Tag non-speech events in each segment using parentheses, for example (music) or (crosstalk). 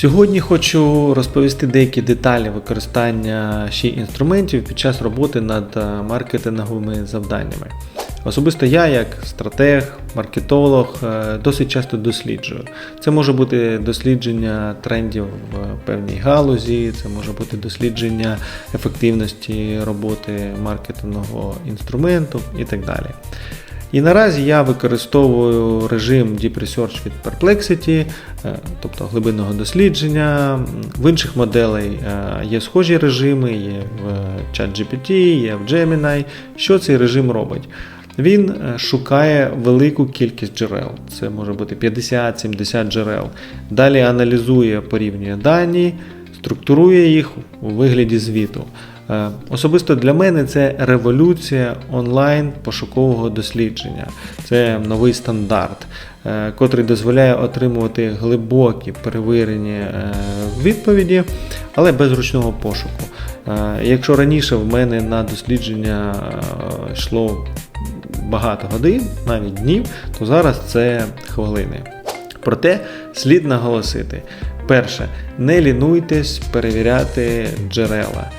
Сьогодні хочу розповісти деякі деталі використання ще інструментів під час роботи над е, маркетинговими завданнями. Особисто я, як стратег, маркетолог, е, досить часто досліджую. Це може бути дослідження трендів в певній галузі, це може бути дослідження ефективності роботи маркетингового інструменту і так далі. І наразі я використовую режим Deep Research від Perplexity, е, тобто глибинного дослідження. В інших моделей е, є схожі режими, є в ChatGPT, є в Gemini. Що цей режим робить? Він е, шукає велику кількість джерел, це може бути 50-70 джерел. Далі аналізує, порівнює дані, структурує їх у вигляді звіту. Е, Особисто для мене це революція онлайн пошукового дослідження. Це новий стандарт, е, котрий дозволяє отримувати глибокі перевірені е, відповіді, але без ручного пошуку. Якщо раніше в мене на дослідження йшло багато годин, навіть днів, то зараз це хвилини. Проте слід наголосити: перше, не лінуйтесь перевіряти джерела.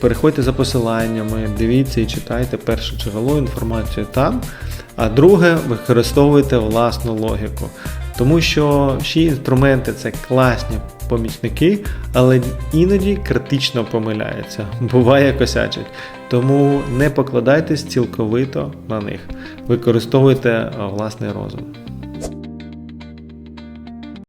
Переходьте за посиланнями, дивіться і читайте перше джерело інформацію там. А друге, використовуйте власну логіку. Тому що всі інструменти це класні помічники, але іноді критично помиляються, (laughs) буває косячать. Тому не покладайтесь цілковито на них. Використовуйте власний розум.